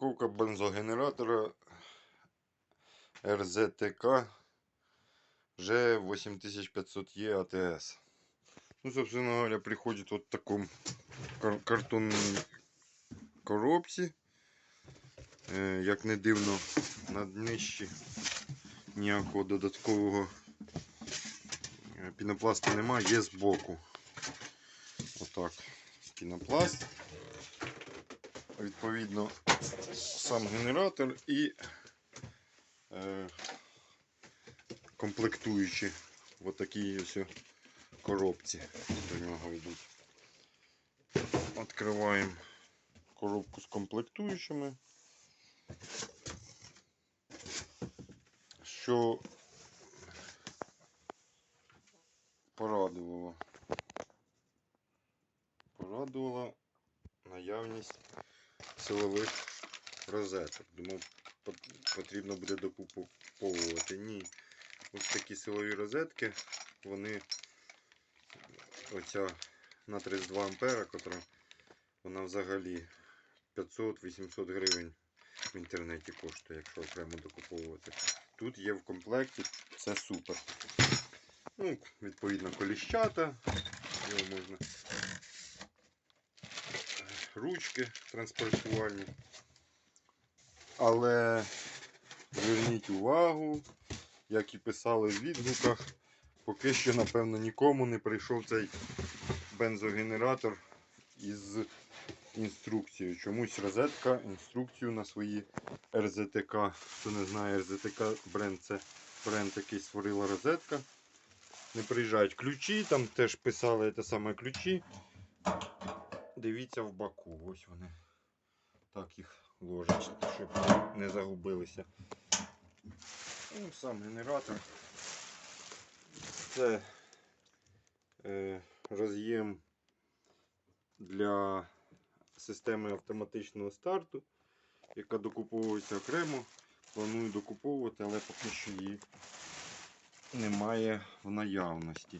Розпаковка бензогенератора РЗТК Ж8500Е АТС. Ну, собственно говоря, приходит вот в таком кар- картонній коробці. Е, Як не дивно, на днищі ніякого додаткового е, пінопласту немає, є збоку. Отак. Пінопласт. Відповідно, сам генератор і е, комплектуючі в такій ось коробці до нього йдуть. Відкриваємо коробку з комплектуючими. Що порадувало? Порадувала наявність силових розеток. Думав, потрібно буде докуповувати. Ні. Ось такі силові розетки, вони оця на 32 ампера, котра вона взагалі 500-800 гривень в інтернеті коштує, якщо окремо докуповувати. Тут є в комплекті, це супер. Ну, відповідно, коліщата, його можна ручки транспортувальні. Але зверніть увагу, як і писали в відгуках, поки що, напевно, нікому не прийшов цей бензогенератор із інструкцією. Чомусь розетка інструкцію на свої РЗТК. Хто не знає, РЗТК бренд це бренд, який створила розетка. Не приїжджають ключі, там теж писали те саме ключі. Дивіться в баку, ось вони. Так їх ложать, щоб не загубилися. Ну, сам генератор. Це е, роз'єм для системи автоматичного старту, яка докуповується окремо. Планую докуповувати, але поки що її немає в наявності.